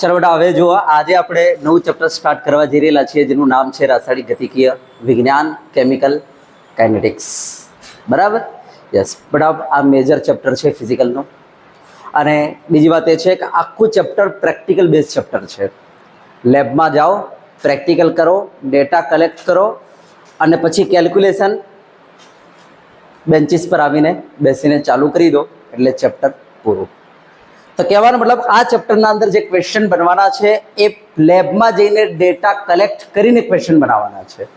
ચાલો બેટા હવે જુઓ, આજે આપણે નવું ચેપ્ટર સ્ટાર્ટ કરવા જઈ રહેલા છીએ, જેનું નામ છે રાસાયણિક ગતિકીય વિજ્ઞાન કેમિકલ કાઇનેટિક્સ બરાબર? યસ બેટા આ મેજર ચેપ્ટર છે ફિઝિકલનું અને બીજી વાત એ છે કે આખું ચેપ્ટર પ્રેક્ટિકલ બેઝ ચેપ્ટર છે. લેબમાં જાઓ પ્રેક્ટિકલ કરો ડેટા કલેક્ટ કરો, અને પછી કેલ્ક્યુલેશન બેન્ચીસ પર આવીને બેસીને ચાલુ કરી દો, એટલે ચેપ્ટર પૂરું. તો કહેવાનો મતલબ આ ચેપ્ટરના અંદર જે ક્વેશ્ચન બનવાના છે, એ લેબમાં જઈને ડેટા કલેક્ટ કરીને ક્વેશ્ચન બનાવવાના છે.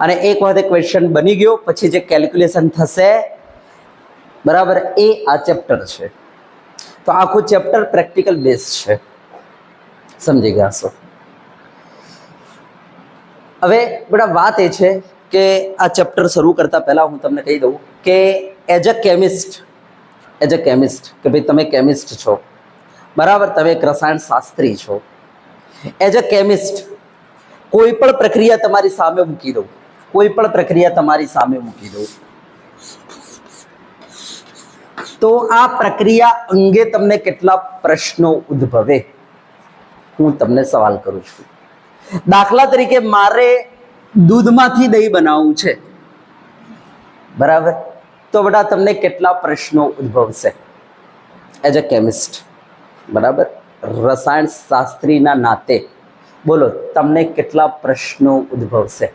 અને એક વખતે ક્વેશ્ચન બની ગયો, પછી જે કેલ્ક્યુલેશન થશે, બરાબર, એ આ ચેપ્ટર છે. તો આખું ચેપ્ટર પ્રેક્ટિકલ બેઝ છે. સમજી ગયા છો? હવે બેટા વાત એ છે કે આ ચેપ્ટર શરૂ કરતા પહેલા હું તમને કહી દઉં કે as a chemist as a chemist કે ભાઈ તમે કેમિસ્ટ છો. બરાબર, તમે એક રસાયણ શાસ્ત્રી છો. એઝ અ કેમિસ્ટ, કોઈ પણ પ્રક્રિયા તમારી સામે મૂકી દઉં કોઈ પણ પ્રક્રિયા તમારી સામે મૂકી દઉં તો આ પ્રક્રિયા અંગે તમને કેટલા પ્રશ્નો ઉદ્ભવે? હું તમને સવાલ કરું છું. દાખલા તરીકે મારે દૂધમાંથી દહીં બનાવવું છે. બરાબર? તો બેટા તમને કેટલા પ્રશ્નો ઉદ્ભવશે? એઝ અ કેમિસ્ટ બરાબર? રસાયણ શાસ્ત્રીના નાતે બોલો, તમને કેટલા પ્રશ્નો ઉદ્ભવશે?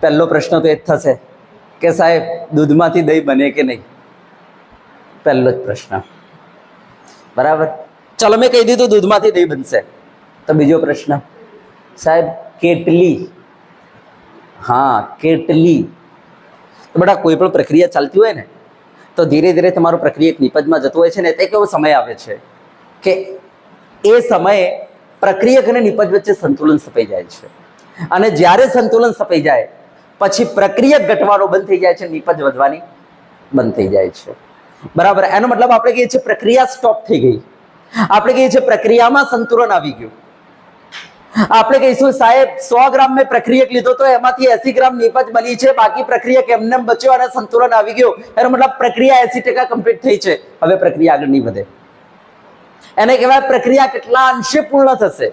પહેલો પ્રશ્ન તો એ જ થશે કે સાહેબ, દૂધમાંથી દહીં બને કે નહીં? પહેલો જ પ્રશ્ન. બરાબર? ચલો, મેં કહી દીધું દૂધમાંથી દહીં બનશે. તો બીજો પ્રશ્ન, સાહેબ, કેટલી? હા, કેટલી? તો બેટા, કોઈ પણ પ્રક્રિયા ચાલતી હોય ને, તો ધીરે ધીરે તમારો પ્રક્રિયા નિપજમાં જતો હોય છે ને, તે કેવો સમય આવે છે કે એ સમયે પ્રક્રિયક અને નિપજ વચ્ચે સંતુલન સપાઈ જાય છે. અને જ્યારે સંતુલન સપાઈ જાય, પછી પ્રક્રિયક ઘટવાનો બંધ થઈ જાય છે, નિપજ વધવાની બંધ થઈ જાય છે. બરાબર? એનો મતલબ આપણે કહીએ છીએ પ્રક્રિયા સ્ટોપ થઈ ગઈ. આપણે કહીએ છીએ પ્રક્રિયામાં સંતુલન આવી ગયું. આપણે કહીશું, સાહેબ, સો ગ્રામ મેં પ્રક્રિયક લીધો તો એમાંથી એસી ગ્રામ નિપજ બની છે. બાકી પ્રક્રિયક એમને બચ્યો અને સંતુલન આવી ગયો. એનો મતલબ પ્રક્રિયા એસી ટકા કમ્પ્લીટ થઈ છે. હવે પ્રક્રિયા આગળ નહીં વધે. એને કહેવાય, પ્રક્રિયા કેટલા અંશે પૂર્ણ થશે?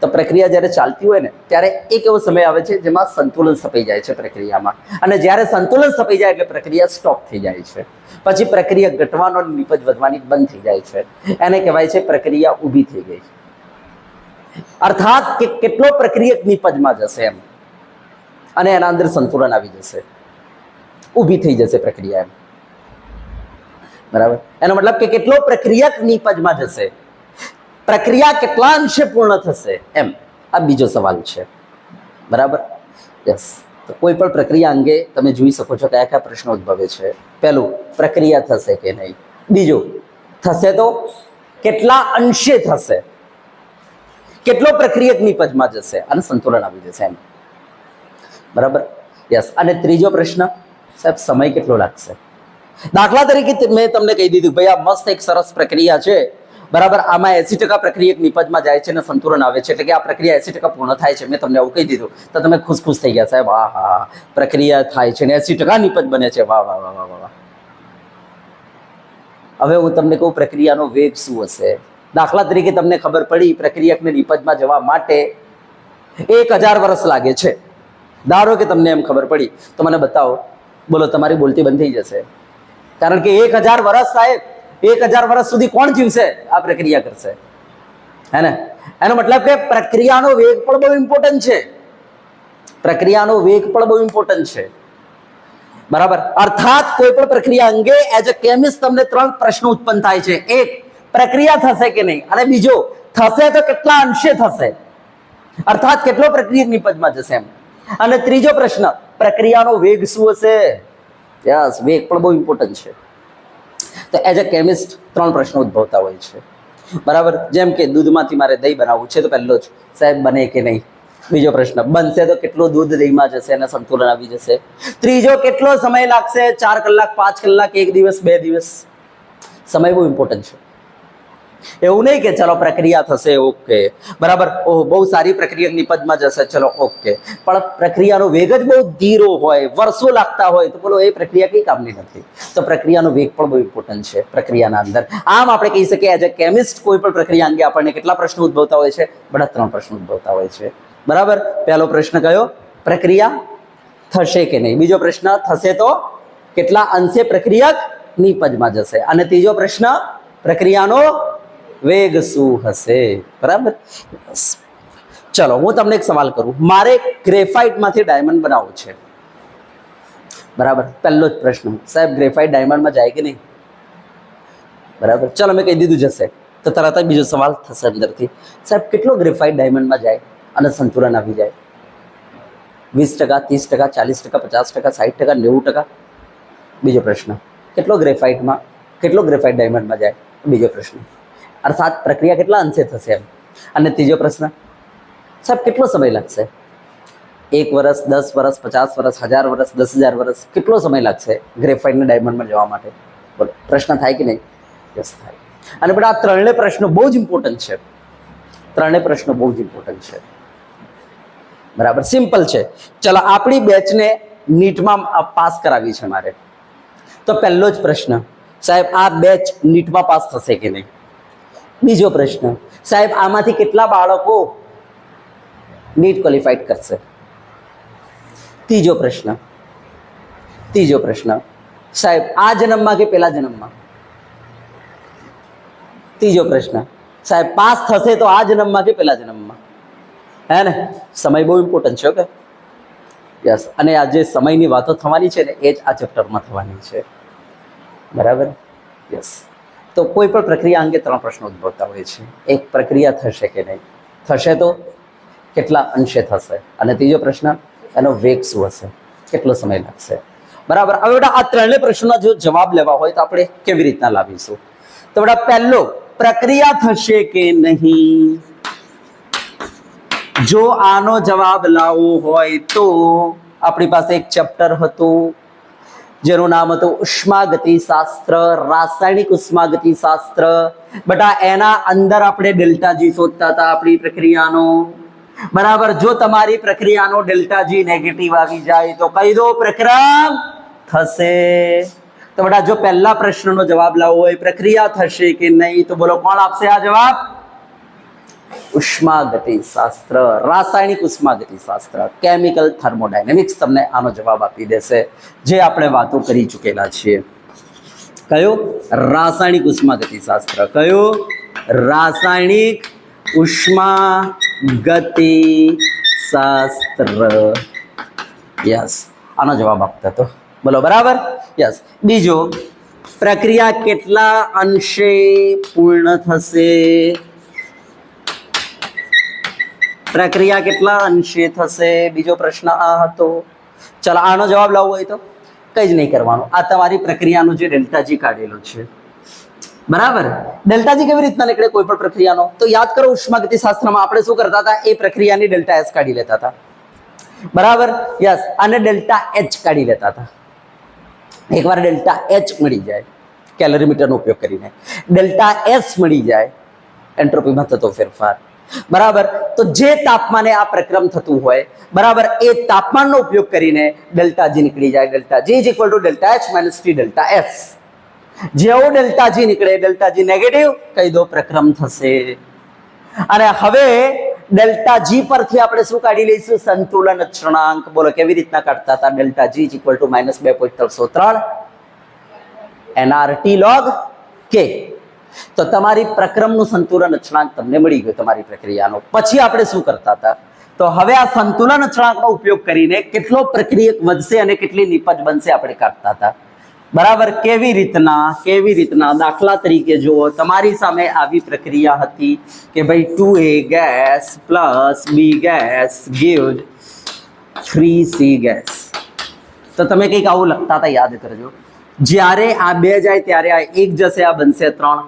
તો પ્રક્રિયા જ્યારે ચાલતી હોય ને, ત્યારે એક એવો સમય આવે છે જેમાં સંતુલન સપાઈ જાય છે પ્રક્રિયામાં. અને જ્યારે સંતુલન સપાઈ જાય એટલે પ્રક્રિયા સ્ટોપ થઈ જાય છે. પછી પ્રક્રિયા ઘટવાનો નિપજ વધવાની બંધ થઈ જાય છે. એને કહેવાય છે પ્રક્રિયા ઊભી થઈ ગઈ અર્થાત કે કેટલો પ્રક્રિયક નિપજમાં જશે એમ. અને એના અંદર સંતુલન આવી જશે. ઊભી થઈ જશે પ્રક્રિયા એમ. બરાબર? એનો મતલબ કે કેટલો પ્રક્રિયક નિપજમાં જશે? પ્રક્રિયા કેટલા અંશે પૂર્ણ થશે એમ. આ બીજો સવાલ છે. બરાબર? યસ. તો કોઈ પણ પ્રક્રિયા અંગે તમે જોઈ શકો છો કયા કયા પ્રશ્નો ઉદ્ભવે છે. પહેલું, પ્રક્રિયા થશે કે નહીં? બીજું, થશે તો કેટલા અંશે થશે? કેટલો પ્રક્રિયક નિપજમાં જશે? અને સંતુલન આવી જશે એમ. બરાબર? યસ અને ત્રીજો પ્રશ્ન, સાહેબ, સમય કેટલો લાગશે? દાખલા તરીકે મેં તમને કહી દીધું, ભાઈ આ મસ્ત એક સરસ પ્રક્રિયા છે. બરાબર? આમાં એસી ટકા પ્રક્રિયક નિપજમાં જાય છે અને સંતુલન આવે છે. એટલે કે આ પ્રક્રિયા એસી ટકા પૂર્ણ થાય છે. મેં તમને આવું કહી દીધું. તો તમે ખુશ ખુશ થઈ ગયા, સાહેબ. હા હા. પ્રક્રિયા થાય છે ને એસી ટકા નિપજ બને છે. વાહ વાહ વાહ વાહ વાહ વાહ. હવે હું તમને કહું, પ્રક્રિયાનો વેગ શું હશે? દાખલા તરીકે તમને ખબર પડી પ્રક્રિયકને નિપજમાં જવા માટે એક હજાર વર્ષ લાગે છે. ધારો કે તમને એમ ખબર પડી, તો મને બતાવો. બોલો, તમારી બોલતી બંધ થઈ જશે. કારણ કે એક હજાર વર્ષ સાહેબ, એક હજાર વર્ષ સુધી કોણ જીવશે? આ પ્રક્રિયા કરશે. હે ને? એનો મતલબ કે પ્રક્રિયાનો વેગ પણ બહુ ઇમ્પોર્ટન્ટ છે. પ્રક્રિયાનો વેગ પણ બહુ ઇમ્પોર્ટન્ટ છે. બરાબર? અર્થાત કોઈ પણ પ્રક્રિયા અંગે એઝ અ કેમિસ્ટ તમને ત્રણ પ્રશ્નો ઉત્પન્ન થાય છે. એક પ્રક્રિયા થશે કે નહીં? અને બીજો, થશે તો કેટલા અંશે થશે? અર્થાત કેટલો પ્રક્રિયા નિપજમાં જશે એમ? અને ત્રીજો પ્રશ્ન, પ્રક્રિયાનો વેગ શું હશે? યસ વેગ પણ બહુ ઇમ્પોર્ટન્ટ છે. તો એઝ અ કેમિસ્ટ ત્રણ પ્રશ્નો ઉદ્ભવતા હોય છે. બરાબર? જેમ કે દૂધમાંથી મારે દહીં બનાવવું છે તો પહેલો જ, સાહેબ, બને કે નહીં? બીજો પ્રશ્ન, બનશે તો કેટલો દૂધ દહીંમાં જશે અને સંતુલન આવી જશે? ત્રીજો, કેટલો સમય લાગશે? ચાર કલાક, પાંચ કલાક, એક દિવસ, બે દિવસ? સમય બહુ ઇમ્પોર્ટન્ટ છે. એવું નહીં કે ચલો પ્રક્રિયા થશે, ઓકે. બરાબર? ઓહ, બહુ સારી પ્રક્રિયા નિપજમાં જશે, ચલો, ઓકે. પણ પ્રક્રિયાનો વેગ જ બહુ ધીરો હોય, વર્ષો લાગતા હોય, તો બોલો, એ પ્રક્રિયા કઈ કામની નથી? તો પ્રક્રિયાનો વેગ પણ બહુ ઇમ્પોર્ટન્ટ છે, પ્રક્રિયાના અંદર. આમ આપણે કહી શકીએ એઝ અ કેમિસ્ટ કોઈ પણ પ્રક્રિયા અંગે આપણને કેટલા પ્રશ્નો ઉદ્ભવતા હોય છે? બધા ત્રણ પ્રશ્નો ઉદ્ભવતા હોય છે. બરાબર? પહેલો પ્રશ્ન કયો? પ્રક્રિયા થશે કે નહીં? બીજો પ્રશ્ન, થશે તો કેટલા અંશે પ્રક્રિયક નિપજમાં જશે? અને ત્રીજો પ્રશ્ન, પ્રક્રિયાનો વેગ શું હશે? બરાબર? ચલો, હું તમને એક સવાલ કરું. મારે ગ્રેફાઇટમાંથી ડાયમંડ બનાવવું છે. બરાબર? પહેલો જ પ્રશ્ન. સાહેબ, ગ્રેફાઇટ ડાયમંડમાં જાય કે નહીં? બરાબર? ચલો, મેં કહી દીધું જશે. તો તરત જ બીજો સવાલ થશે અંદરથી. સાહેબ, કેટલો ગ્રેફાઇટ ડાયમંડમાં જાય અને સંતુલન આવી જાય? વીસ ટકા, ત્રીસ ટકા, ચાલીસ ટકા, પચાસ ટકા સાઠ ટકા, નેવું ટકા? બીજો પ્રશ્ન. કેટલો ગ્રેફાઇટમાં, કેટલો ગ્રેફાઇટ ડાયમંડમાં જાય? બીજો પ્રશ્ન. અર્થાત પ્રક્રિયા કેટલા અંશે થશે એમ? અને ત્રીજો પ્રશ્ન, સાહેબ, કેટલો સમય લાગશે? એક વર્ષ દસ વર્ષ પચાસ વર્ષ હજાર વર્ષ દસ હજાર વર્ષ કેટલો સમય લાગશે ગ્રેફાઇટને ડાયમંડમાં જવા માટે? બોલો, પ્રશ્ન થાય કે નહીં? યસ થાય. અને પણ આ ત્રણેય પ્રશ્નો બહુ જ ઇમ્પોર્ટન્ટ છે. ત્રણેય પ્રશ્નો બહુ જ ઇમ્પોર્ટન્ટ છે. બરાબર સિમ્પલ છે. ચલો, આપણી બેચને નીટમાં પાસ કરાવી છે મારે. તો પહેલો જ પ્રશ્ન, સાહેબ, આ બેચ નીટમાં પાસ થશે કે નહીં? બીજો પ્રશ્ન. સાહેબ, આમાંથી કેટલા બાળકો નીટ ક્વોલિફાઈડ કરશે? ત્રીજો પ્રશ્ન. ત્રીજો પ્રશ્ન. સાહેબ, આ જન્મમાં કે પેલા જન્મમાં? ત્રીજો પ્રશ્ન. સાહેબ, પાસ થશે તો આ જન્મમાં કે પેલા જન્મમાં? હે ને? સમય બહુ ઇમ્પોર્ટન્ટ છે ઓકે યસ અને આ જે સમયની વાતો થવાની છે ને, એ જ આ ચેપ્ટરમાં થવાની છે. બરાબર? યસ તો કોઈ પણ પ્રક્રિયા અંગે ત્રણ પ્રશ્નો ઉદ્ભવતા હોય છે. એક પ્રક્રિયા થશે કે નહીં? થશે તો કેટલા અંશે થશે? અને ત્રીજો પ્રશ્ન, એનો વેગ શું હશે? કેટલો સમય લાગશે? બરાબર. હવે બેટા આ ત્રણેય પ્રશ્નોના જો જવાબ લેવા હોય તો આપણે કેવી રીતના લાવીશું? તો બેટા પહેલો, પ્રક્રિયા થશે કે નહીં? જો આનો જવાબ લાવવો હોય તો આપણી પાસે એક ચેપ્ટર હતું. જેનું નામ હતું ઉષ્માગતિ શાસ્ત્ર, રાસાયણિક ઉષ્માગતિ શાસ્ત્ર. બટા એના અંદર આપણે ડેલ્ટા જી શોધતા હતા આપણી પ્રક્રિયાનો. બરાબર, જો તમારી પ્રક્રિયાનો ડેલ્ટા જી નેગેટિવ આવી જાય તો કહી દો પ્રક્રમ થશે. તો બેટા જો પહેલા પ્રશ્નનો જવાબ લાવવો હોય, પ્રક્રિયા થશે કે નહીં, તો બોલો કોણ આપશે આ જવાબ? ઉષ્માગતિ શાસ્ત્ર, રાસાયણિક ઉષ્માગતિ શાસ્ત્ર કેમિકલ થર્મોડાયનેમિક્સ તમને આનો જવાબ આપી દેશે. જે આપણે વાતો કરી ચૂકેલા છીએ. કયો? રાસાયણિક ઉષ્માગતિ શાસ્ત્ર. કયો? રાસાયણિક ઉષ્માગતિ શાસ્ત્ર. યસ આનો જવાબ આપતા તો બોલો, બરાબર? યસ બીજો, પ્રક્રિયા કેટલા અંશે પૂર્ણ થશે? પ્રક્રિયા કેટલા અંશે થશે? બીજો પ્રશ્ન આ હતો. ચાલો, આનો જવાબ લાવવો હોય તો? કંઈ જ નહીં કરવાનું. આ તમારી પ્રક્રિયાનો જે ડેલ્ટાજી કાઢેલો છે. બરાબર? ડેલ્ટાજી કેવી રીતના નીકળે કોઈ પણ પ્રક્રિયાનો? તો યાદ કરો ઉષ્માગતિ શાસ્ત્રમાં આપણે શું કરતા હતા? એ પ્રક્રિયાની ડેલ્ટા એસ કાઢી લેતા હતા. બરાબર? યસ, અને ડેલ્ટા એચ કાઢી લેતા હતા. એકવાર ડેલ્ટા એચ મળી જાય, કેલરીમીટરનો ઉપયોગ કરીને. ડેલ્ટા એસ મળી જાય, એન્ટ્રોપીમાં થતો ફેરફાર. બરાબર? તો જે તાપમાને આ પ્રક્રમ થતું હોય, બરાબર, એ તાપમાનનો ઉપયોગ કરીને ડેલ્ટા જી નીકળી જાય. Delta G is equal to delta H minus T delta S જેવો ડેલ્ટા જી નીકળે, ડેલ્ટા જી નેગેટિવ કહી દો પ્રક્રમ થશે. અને હવે ડેલ્ટા જી પરથી આપણે શું કાઢી લઈશું? સંતુલન અક્ષણાંક બોલો, કેવી રીતના કાઢતા હતા? Delta G equal to minus બે પોઈન્ટ ત્રણસો ત્રણ. એનઆરટી લોગ કે તો તમારી પ્રક્રમનું સંતુલન અચળાંક તમને મળી ગયો તમારી પ્રક્રિયાનો. પછી આપણે શું કરતા હતા? તો હવે આ સંતુલન અચળાંકનો ઉપયોગ કરીને કેટલો પ્રક્રિયક વધશે અને કેટલી નિપજ બનશે આપણે કાઢતા હતા. બરાબર, કેવી રીતના કેવી રીતના? દાખલા તરીકે જુઓ, તમારી સામે આવી પ્રક્રિયા હતી કે ભાઈ two A gas plus B gas give three C gas. તો તમે કંઈક આવું લખતા હતા, યાદ કરજો. જ્યારે આ બે જાય, ત્યારે આ એક જશે, આ બનશે ત્રણ.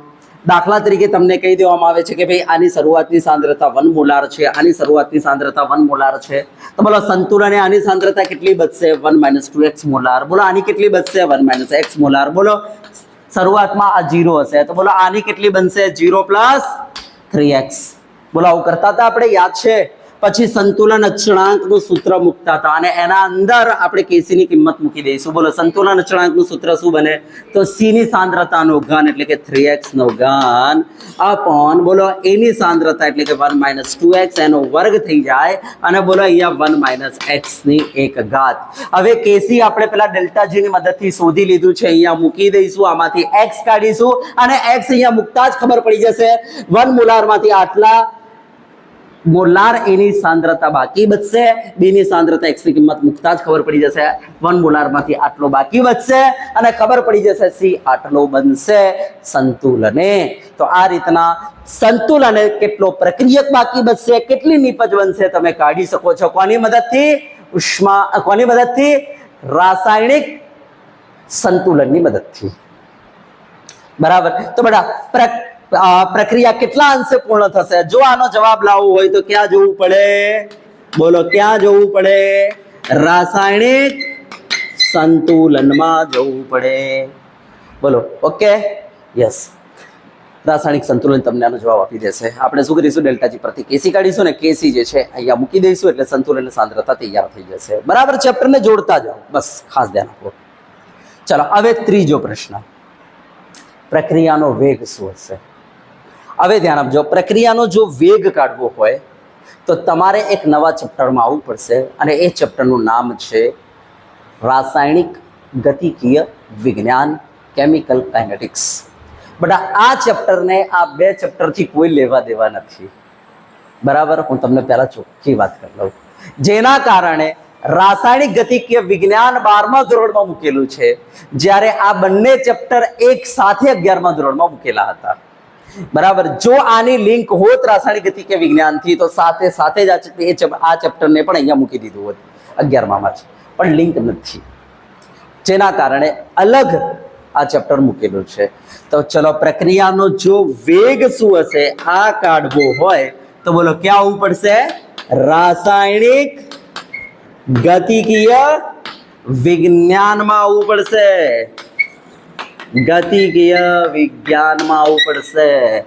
દાખલા તરીકે તમને કહી દેવામાં આવે છે કે ભાઈ આની શરૂઆતની સાંદ્રતા વન મોલાર છે, આની શરૂઆતની સાંદ્રતા વન મોલાર છે. તો બોલો સંતુલને આની સાંદ્રતા કેટલી બચશે? One minus two x molar. બોલો, આની કેટલી બચશે? One minus x molar. બોલો, શરૂઆતમાં આ જીરો હશે. તો બોલો, આની કેટલી બનશે? Zero plus three x. બોલો, આવું કરતા હતા આપણે? યાદ છે? પછી સંતુલન અક્ષણાંકનું સૂત્ર મૂકતા હતા. અને એના અંદર આપણે કેસી ની કિંમત મૂકી દઈશું. બોલો, સંતુલન અક્ષણાંકનું સૂત્ર શું બને? તો સી ની સાંદ્રતાનો ઘન એટલે કે થ્રી એક્સ નો ઘન અપોન, બોલો એ ની સાંદ્રતા એટલે કે વન માઇનસ ટુ એક્સ એનો વર્ગ થઈ જાય. અને બોલો, અહીંયા વન માઇનસ એક્સની એક ઘાત. હવે કેસી આપણે પેલા ડેલ્ટા જી ની મદદથી શોધી લીધું છે. અહીંયા મૂકી દઈશું. આમાંથી એક્સ કાઢીશું. અને એક્સ અહીંયા મૂકતા જ ખબર પડી જશે. વન મુલારમાંથી આટલા મોલાર એની સાંદ્રતા બાકી બચશે બી ની સાંદ્રતા એકસી કિંમત મૂકતા જ ખબર પડી જશે. વન મોલારમાંથી આટલો બાકી બચશે અને ખબર પડી જશે સી આટલો બનશે સંતુલને. તો આ રીતના સંતુલન કેટલો પ્રક્રિયક બાકી બચશે કેટલી નિપજ બનશે તમે કાઢી શકો છો? કોની મદદથી? ઉષ્મા કોની મદદથી? રાસાયણિક સંતુલનની મદદથી. બરાબર? તો બેટા પ્રક્રિયા કેટલા અંશે પૂર્ણ થશે? જો આનો જવાબ લાવવો હોય તો ક્યાં જવું પડે? બોલો, ક્યાં જવું પડે? રાસાયણિક સંતુલનમાં જવું પડે. બોલો, ઓકે? યસ. રાસાયણિક સંતુલન તમને આનો જવાબ આપી દેશે. આપણે શું કરીશું? ડેલ્ટાજી પરથી કેસી કાઢીશું ને કેસી જે છે, અહીંયા મૂકી દઈશું એટલે સંતુલન સાંદ્રતા તૈયાર થઈ જશે. બરાબર ચેપ્ટરને જોડતા જાઓ. બસ, ખાસ ધ્યાન આપો. ચલો, હવે ત્રીજો પ્રશ્ન. પ્રક્રિયાનો વેગ શું હશે? હવે ધ્યાન આપજો, પ્રક્રિયાનો જો વેગ કાઢવો હોય, તો તમારે એક નવા ચેપ્ટરમાં આવવું પડશે અને એ ચેપ્ટરનું નામ છે રાસાયણિક ગતિકીય વિજ્ઞાન કેમિકલ કાઇનેટિક્સ બટ આ ચેપ્ટરને આ બે ચેપ્ટરથી કોઈ લેવા દેવા નથી. બરાબર? હું તમને પહેલાં ચોખ્ખી વાત કરી લઉં. જેના કારણે રાસાયણિક ગતિકીય વિજ્ઞાન બારમા ધોરણમાં મૂકેલું છે. જ્યારે આ બંને ચેપ્ટર એક સાથે અગિયારમા ધોરણમાં મૂકેલા હતા. બરાબર. જો આની લિંક હોત રાસાયણિક ગતિકીય વિજ્ઞાનથી, તો સાથે સાથે જ આ ચેપ્ટરને પણ અહીંયા મૂકી દીધું હોત. અગિયારમાં પણ લિંક નથી. જેના કારણે અલગ આ ચેપ્ટર મૂકેલું છે. તો ચલો, પ્રક્રિયાનો જો વેગ શું હશે, આ કાઢવો હોય, તો બોલો, ક્યાં આવવું પડશે? રાસાયણિક ગતિકીય વિજ્ઞાનમાં આવવું પડશે. ગતિકીય વિજ્ઞાનમાં આવવું પડશે?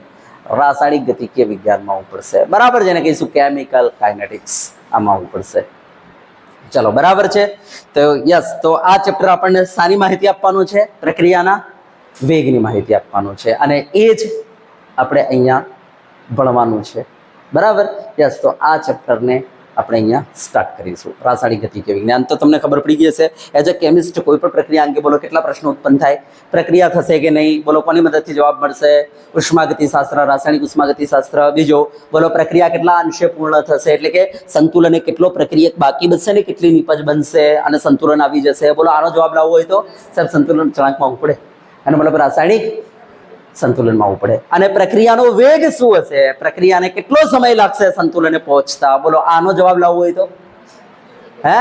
રાસાયણિક ગતિકીય વિજ્ઞાનમાં આવવું પડશે? બરાબર જેને કહીશું કેમિકલ કાઇનેટિક્સ આમાં આવવું પડશે. ચલો, બરાબર છે? તો યસ તો આ ચેપ્ટર આપણને સારી માહિતી આપવાનું છે, પ્રક્રિયાના વેગની માહિતી આપવાનું છે અને એ જ આપણે અહીંયા ભણવાનું છે. બરાબર? યસ તો આ ચેપ્ટરને આપણે અહીંયા સ્ટાર્ટ કરીશું. રાસાયણિક ગતિકીય વિજ્ઞાન. તો તમને ખબર પડી ગઈ હશે એઝ અ કેમિસ્ટ કોઈ પણ પ્રક્રિયા અંગે બોલો કેટલા પ્રશ્નો ઉત્પન્ન થાય, પ્રક્રિયા થશે કે નહીં, બોલો કોની મદદથી જવાબ મળશે, ઉષ્માગતિશાસ્ત્ર, રાસાયણિક ઉષ્માગતિશાસ્ત્ર, બીજો, બોલો પ્રક્રિયા કેટલા અંશે પૂર્ણ થશે, એટલે કે સંતુલને કેટલો પ્રક્રિયક બાકી બચશે ને કેટલી નિપજ બનશે, અને સંતુલન આવી જશે. બોલો આનો જવાબ લાવવો હોય તો સાહેબ સંતુલન ચણાંકમાં આવવું પડે. અને મતલબ રાસાયણિક સંતુલનમાં આવવું પડે. અને પ્રક્રિયાનો વેગ શું હશે? પ્રક્રિયાને કેટલો સમય લાગશે સંતુલને પહોંચતા? બોલો, આનો જવાબ લાવવો હોય તો? હે?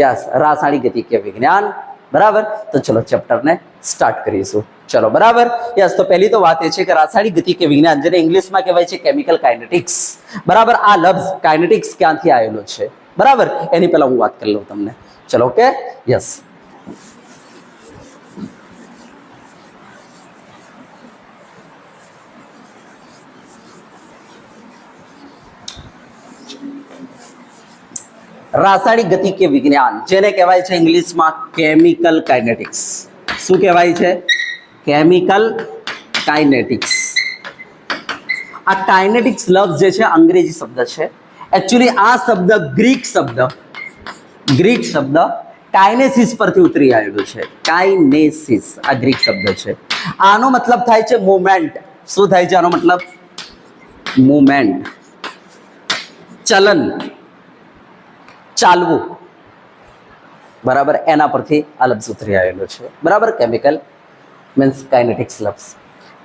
યસ, રાસાયણિક ગતિકીય વિજ્ઞાન. બરાબર? તો ચલો ચેપ્ટરને સ્ટાર્ટ કરીશું. ચલો, બરાબર? યસ, તો પહેલી તો વાત એ છે કે રાસાયણિક ગતિકીય વિજ્ઞાન જેને ઇંગ્લિશમાં કહેવાય છે કેમિકલ કાઇનેટિક્સ. બરાબર? આ લબ્સ કાઇનેટિક્સ ક્યાંથી આવેલો છે? બરાબર? એની પહેલાં હું વાત કરી લઉં તમને. ચલો ઓકે યસ. રાસાયણિક ગતિ કે વિજ્ઞાન, જેને કહેવાય છે ઇંગ્લિશમાં કેમિકલ કાઇનેટિક્સ. શું કહેવાય છે? Chemical kinetics. આ કાઇનેટિક્સ લફ્ઝ જે છે, અંગ્રેજી શબ્દ છે. એકચ્યુઅલી આ શબ્દ ગ્રીક શબ્દ ગ્રીક શબ્દ કાઇનેસિસ પરથી ઉતરી આવેલું છે. કાઇનેસિસ, આ ગ્રીક શબ્દ છે. આનો મતલબ થાય છે મુમેન્ટ શું થાય છે આનો મતલબ? મુમેન્ટ ચલન. ચાલવું. બરાબર? એના પરથી આ લફ્ઝ ઉતરી આવેલો છે. બરાબર? કેમિકલ મીન્સ કાઇનેટિક્સ લફ્ઝ.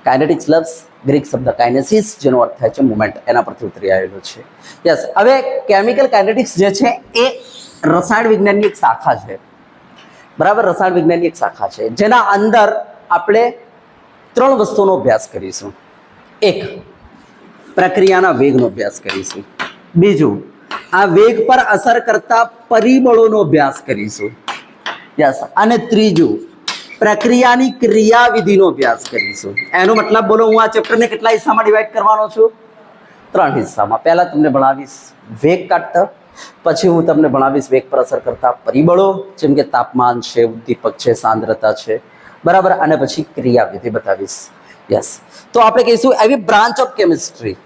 કાઇનેટિક્સ લફ્ઝ ગ્રીક શબ્દ કાઇનેસિસ જેનો અર્થ થાય છે મુમેન્ટ એના પરથી ઉતરી આવેલો છે. યસ હવે કેમિકલ કાઇનેટિક્સ જે છે એ રસાયણ વિજ્ઞાનની એક શાખા છે. બરાબર? રસાયણ વિજ્ઞાનની એક શાખા છે. જેના અંદર આપણે ત્રણ વસ્તુનો અભ્યાસ કરીશું. એક, પ્રક્રિયાના વેગનો અભ્યાસ કરીશું. બીજું આ વેગ પર અસર કરતા પરિબળોનો અભ્યાસ કરીશું. યસ અને ત્રીજું, પ્રક્રિયાની ક્રિયાવિધિનો અભ્યાસ કરીશું. એનો મતલબ બોલો, હું આ ચેપ્ટરને કેટલા હિસ્સામાં ડિવાઈડ કરવાનો છું? ત્રણ હિસ્સામાં. પહેલા તમને ભણાવીશ વેગ કાઢતા પછી હું તમને ભણાવીશ વેગ પર અસર કરતા પરિબળો, જેમ કે તાપમાન છે, ઉદ્દીપક છે, સાંદ્રતા છે. બરાબર? અને પછી ક્રિયાવિધિ બતાવીશ. યસ તો આપણે કહીશું, એવી બ્રાન્ચ ઓફ કેમિસ્ટ્રી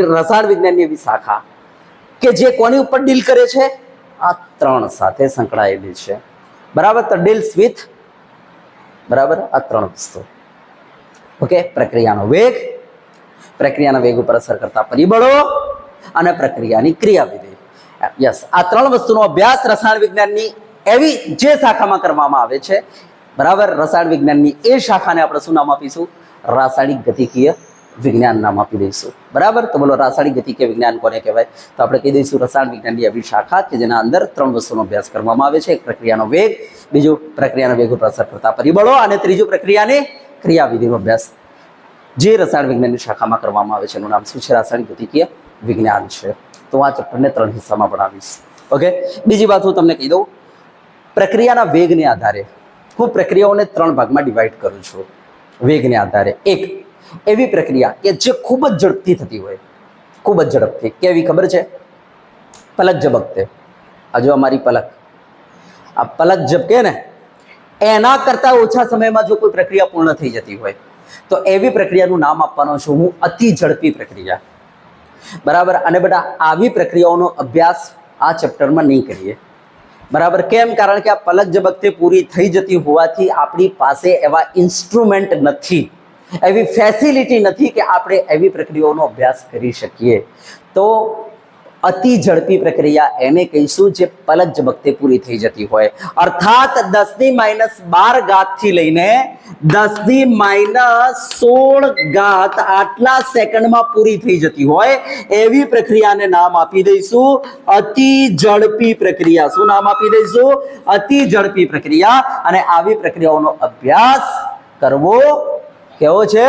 રસાયણ વિજ્ઞાનની એવી શાખા કે જે કોની ઉપર ડીલ કરે છે? આ ત્રણ સાથે સંકળાયેલી છે. બરાબર? તો ડીલ્સ વિથ બરાબર? આ ત્રણ વસ્તુ. ઓકે પ્રક્રિયાનો વેગ, પ્રક્રિયાના વેગ ઉપર અસર કરતા પરિબળો અને પ્રક્રિયાની ક્રિયાવિધિ. યસ આ ત્રણ વસ્તુનો અભ્યાસ રસાયણ વિજ્ઞાનની એવી જે શાખામાં કરવામાં આવે છે, બરાબર? રસાયણ વિજ્ઞાનની એ શાખાને આપણે શું નામ આપીશું? રાસાયણિક ગતિકીય વિજ્ઞાન નામ આપી દઈશું. બરાબર? તો બોલો, રાસાયણિક કે વિજ્ઞાન કોને કહેવાય? તો આપણે કહી દઈશું, રસાયણ વિજ્ઞાનની એવી શાખા કે જેના અંદર ત્રણ વસ્તુનો અભ્યાસ કરવામાં આવે છે. એક પ્રક્રિયાનો વેગ, બીજું પ્રક્રિયાનો વેગ ઉપર કરતા પરિબળો, અને ત્રીજું પ્રક્રિયાની ક્રિયાવિધિનો અભ્યાસ. જે રસાયણ વિજ્ઞાનની શાખામાં કરવામાં આવે છે, એનું નામ શું છે? રાસાયણિક ગતિકીય વિજ્ઞાન છે. તો આ ચેપ્ટરને ત્રણ હિસ્સામાં ભણાવીશ ઓકે? બીજી વાત હું તમને કહી દઉં. પ્રક્રિયાના વેગને આધારે હું પ્રક્રિયાઓને ત્રણ ભાગમાં ડિવાઈડ કરું છું. વેગને આધારે. એક એવી પ્રક્રિયા કે જે ખૂબ જ ઝડપથી થતી હોય. ખૂબ જ ઝડપથી. કેવી ખબર છે? પલક ઝબકતે. આ જો અમારી પલક. આ પલક ઝબકે ને, એના કરતાં ઓછા સમયમાં જો કોઈ પ્રક્રિયા પૂર્ણ થઈ જતી હોય, તો એવી પ્રક્રિયાનું નામ આપવાનો છું હું, અતિ ઝડપી પ્રક્રિયા. બરાબર? અને બેટા આવી પ્રક્રિયાઓનો અભ્યાસ આ ચેપ્ટરમાં નહીં કરીએ. બરાબર? કેમ? કારણ કે આ પલક ઝબકતે પૂરી થઈ જતી હોવાથી આપણી પાસે એવા ઇન્સ્ટ્રુમેન્ટ નથી. એવી ફેસિલિટી નથી કે આપણે એવી પ્રક્રિયાઓનો અભ્યાસ કરી શકીએ. તો અતિ ઝડપી પ્રક્રિયા એને કહીશું જે પલક ઝબકતે પૂરી થઈ જતી હોય. અર્થાત દસની માઇનસ બાર ગાતથી લઈને દસની માઇનસ સોળ ઘાત આટલા સેકન્ડમાં પૂરી થઈ જતી હોય એવી પ્રક્રિયાને નામ આપી દઈશું. અતિ ઝડપી પ્રક્રિયા. શું નામ આપી દઈશું? અતિ ઝડપી પ્રક્રિયા. અને આવી પ્રક્રિયાઓનો અભ્યાસ કરવો કેવો છે?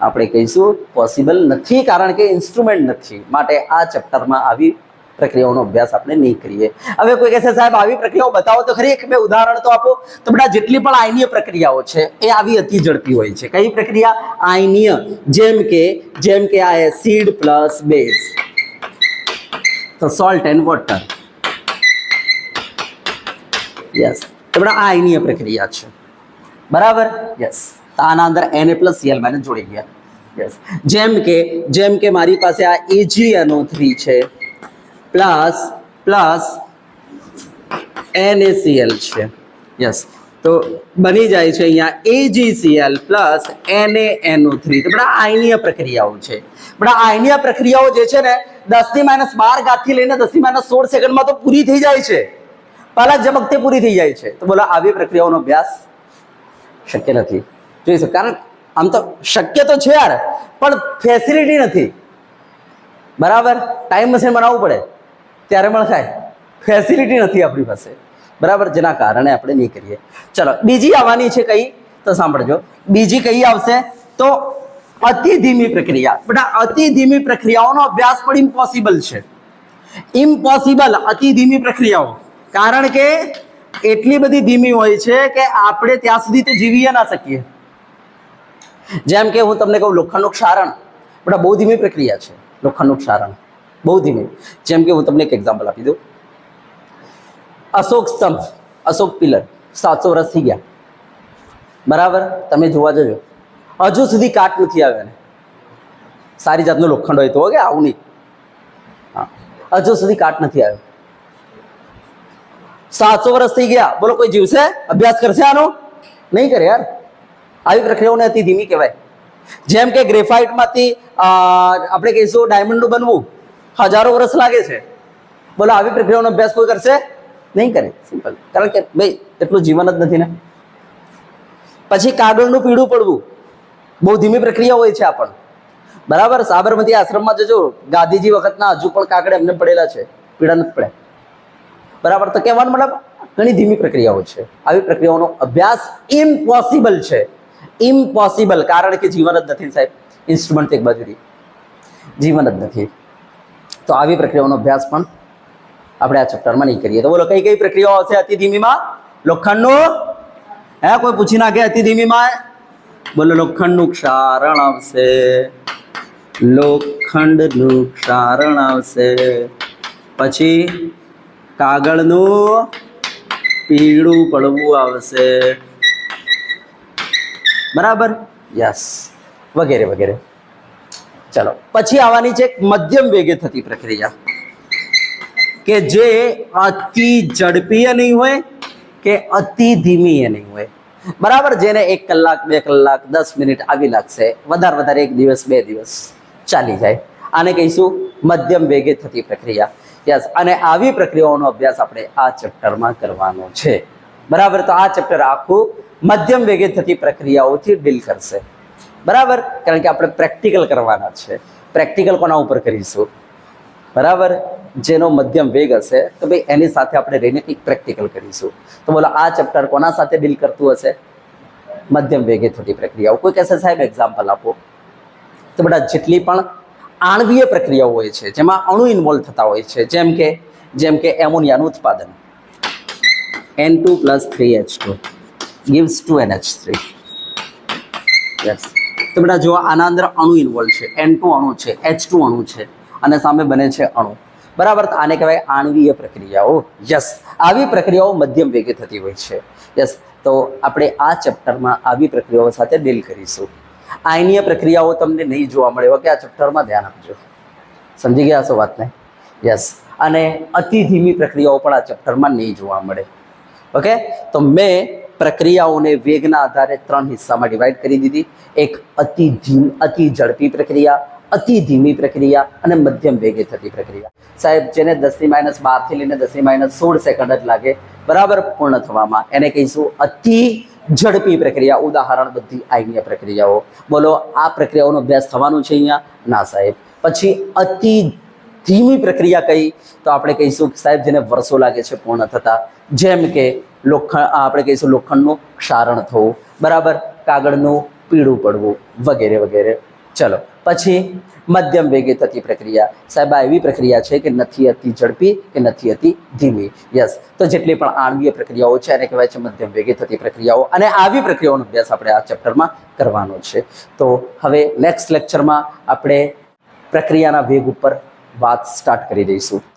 આપણે કહીશું પોસિબલ નથી, કારણ કે ઇન્સ્ટ્રુમેન્ટ નથી. માટે આ ચેપ્ટરમાં આવી પ્રક્રિયાઓનો અભ્યાસ આપણે નહીં કરીએ. હવે કોઈ કહેશે, સાહેબ, આવી પ્રક્રિયાઓ બતાવો તો ખરી. એક બે ઉદાહરણ તો આપો. તો બધા જેટલી પણ આયનીય પ્રક્રિયાઓ છે, એ આવી અતિ ઝડપી હોય છે. કઈ પ્રક્રિયા? આયનીય. જેમ કે જેમ કે આ એસિડ પ્લસ બેઝ તો સોલ્ટ એન્ડ વોટર યસ તો બધા આયનીય પ્રક્રિયા છે. બરાબર? યસ તો આના અંદર Na પ્લસ સીએલ માઇનસ જોડી ગયા. યસ જેમ કે જેમ કે મારી પાસે આ એજીએનઓ થ્રી છે પ્લસ પ્લસ એનએસીએલ છે. યસ તો બની જાય છે અહીંયા એજીસીએલ પ્લસ NaNO3 તો બધા આયનીય પ્રક્રિયાઓ છે. બધા આયનીય પ્રક્રિયાઓ જે છે ને દસની માઇનસ બાર ગાંઠથી લઈને દસની માઇનસ સોળ સેકન્ડમાં તો પૂરી થઈ જાય છે. પલક ઝબકતે પૂરી થઈ જાય છે. તો બોલો, આવી પ્રક્રિયાઓનો અભ્યાસ શક્ય નથી. જોઈ શકો. કારણ આમ તો શક્ય તો છે યાર, પણ ફેસિલિટી નથી. બરાબર? ટાઈમ મશીન બનાવવું પડે. ત્યારે પણ થાય. ફેસિલિટી નથી આપણી પાસે. બરાબર? જેના કારણે આપણે નહીં કરીએ. ચલો, બીજી આવવાની છે કઈ? તો સાંભળજો. બીજી કઈ આવશે? તો અતિ ધીમી પ્રક્રિયા. બેટા, અતિ ધીમી પ્રક્રિયાઓનો અભ્યાસ પણ ઇમ્પોસિબલ છે. ઇમ્પોસિબલ અતિ ધીમી પ્રક્રિયાઓ. કારણ કે, એટલી બધી ધીમી હોય છે કે આપણે ત્યાં સુધી તે જીવી ના શકીએ. જેમ કે હું તમને કહું લોખંડનું ક્ષારણ. બેટા બહુ ધીમી પ્રક્રિયા છે લોખંડનું ક્ષારણ. બહુ ધીમી. જેમ કે હું તમને એક એક્ઝામ્પલ આપી દઉં. અશોક સ્તંભ, અશોક પિલર સાતસો વર્ષ થઈ ગયા. બરાબર? તમે જોવા જજો. હજુ સુધી કાટ નથી આવ્યો ને સારી જાતનું લોખંડ હોય તો કે આવું નહીં. હા. હજુ સુધી કાટ નથી આવ્યો. સાતસો વર્ષ થઈ ગયા. બોલો, કોઈ જીવશે? અભ્યાસ કરશે આનો? નહીં કરે યાર. આવી પ્રક્રિયાઓને અતિ ધીમી કહેવાય. જેમ કે ગ્રેફાઇટમાંથી આપણે કહીશું ડાયમંડનું બનવું હજારો વર્ષ લાગે છે. બોલો, આવી પ્રક્રિયાઓનો અભ્યાસ કોઈ કરશે? નહીં કરે. સિમ્પલ કારણ કે ભાઈ, એટલું જીવન જ નથી ને. પછી કાગળનું પીળું પડવું. બહુ ધીમી પ્રક્રિયા હોય છે આ પણ. બરાબર? સાબરમતી આશ્રમમાં જજો, ગાંધીજી વખતના હજુ પણ કાગળ એમને પડેલા છે. પીડા નથી પડ્યા. બરાબર? તો કહેવાનું મતલબ, ઘણી ધીમી પ્રક્રિયાઓ છે. આવી પ્રક્રિયાઓનો અભ્યાસ ઇમ્પોસિબલ છે. ઇમ્પોસિબલ કારણ કે જીવન જ નથી સાહેબ. ઇન્સ્ટ્રુમેન્ટ એક બાજુથી. જીવન જ નથી. તો આવી પ્રક્રિયાઓનો અભ્યાસ પણ આપણે આ ચેપ્ટરમાં નહીં કરીએ. તો બોલો કઈ કઈ પ્રક્રિયાઓ હશે અતિ ધીમીમાં લોખંડનું? હે, કોઈ પૂછી નાખે અતિ ધીમીમાં બોલો, લોખંડનું ક્ષારણ આવશે. લોખંડનું ક્ષારણ આવશે. પછી કાગળનું પીળું પડવું આવશે. બરાબર? યસ વગેરે વગેરે. ચલો, પછી આવવાની છે મધ્યમ વેગે થતી પ્રક્રિયા. કે જે અતિ ઝડપીય નહીં હોય, કે અતિ ધીમીય નહીં હોય. બરાબર? જેને એક કલાક, બે કલાક, દસ મિનિટ આવી લાગશે. વધારે વધારે એક દિવસ, બે દિવસ ચાલી જાય. આને કહીશું મધ્યમ વેગે થતી પ્રક્રિયા. યસ અને આવી પ્રક્રિયાઓનો અભ્યાસ આપણે આ ચેપ્ટરમાં કરવાનો છે. બરાબર? તો આ ચેપ્ટર આખું મધ્યમ વેગે થતી પ્રક્રિયાઓથી ડીલ કરશે. બરાબર? કારણ કે આપણે પ્રેક્ટિકલ કરવાના છે. પ્રેક્ટિકલ કોના ઉપર કરીશું? બરાબર? જેનો મધ્યમ વેગ હશે, તો ભાઈ એની સાથે આપણે રહીને કંઈક પ્રેક્ટિકલ કરીશું. તો બોલો, આ ચેપ્ટર કોના સાથે ડીલ કરતું હશે? મધ્યમ વેગે થતી પ્રક્રિયાઓ. કોઈ કહેશે, સાહેબ એક્ઝામ્પલ આપો. તો બધા જેટલી પણ આણવીય પ્રક્રિયાઓ હોય છે, જેમાં અણુ ઇન્વોલ્વ થતા હોય છે, જેમ કે જેમ કે એમોનિયાનું ઉત્પાદન. N two plus three H two gives two N H three yes તો બેટા, જો આના અંદર અણુ ઇન્વોલ્વ છે એન અણુ છે એચ અણુ છે, અને સામે બને છે અણુ. બરાબર? આને કહેવાય આણવીય પ્રક્રિયાઓ. યસ આવી પ્રક્રિયાઓ મધ્યમ વેગે થતી હોય છે. યસ તો આપણે આ ચેપ્ટરમાં આવી પ્રક્રિયાઓ સાથે ડીલ કરીશું. આયનીય પ્રક્રિયાઓ તમને નહીં જોવા મળે, ઓકે? આ ચેપ્ટરમાં ધ્યાન આપજો. સમજી ગયા છો વાતને? યસ અને અતિ ધીમી પ્રક્રિયાઓ પણ આ ચેપ્ટરમાં નહીં જોવા મળે. ઓકે તો મેં પ્રક્રિયાઓને વેગના આધારે ત્રણ હિસ્સામાં ડિવાઈડ કરી દીધી. એક અતિ ધીમ, અતિ ઝડપી પ્રક્રિયા, અતિ ધીમી પ્રક્રિયા અને મધ્યમ વેગે થતી પ્રક્રિયા. સાહેબ, જેને દસની માઇનસ બારથી લઈને દસની માઇનસ સોળ સેકન્ડ જ લાગે, બરાબર પૂર્ણ થવામાં. એને કહીશું અતિ ઝડપી પ્રક્રિયા. ઉદાહરણ બધી આઈનીય પ્રક્રિયાઓ. બોલો, આ પ્રક્રિયાઓનો અભ્યાસ થવાનો છે અહીંયા? ના, સાહેબ. પછી અતિ ધીમી પ્રક્રિયા કહી તો આપણે કહીશું સાહેબ જેને વર્ષો લાગે છે પૂર્ણ થતા, જેમ કે લોખંડ આપણે કહીશું લોખંડનું ક્ષારણ થવું, બરાબર? કાગળનું પીળું પડવું, વગેરે વગેરે. ચલો, પછી મધ્યમ વેગે થતી પ્રક્રિયા. સાહેબ, આ એવી પ્રક્રિયા છે કે નથી અતિ ઝડપી કે નથી અતિ ધીમી. યસ, તો જેટલી પણ આણવીય પ્રક્રિયાઓ છે, એને કહેવાય છે મધ્યમ વેગે થતી પ્રક્રિયાઓ. અને આવી પ્રક્રિયાઓનો અભ્યાસ આપણે આ ચેપ્ટરમાં કરવાનો છે. તો હવે નેક્સ્ટ લેક્ચરમાં આપણે પ્રક્રિયાના વેગ ઉપર વાત સ્ટાર્ટ કરી દઈશું.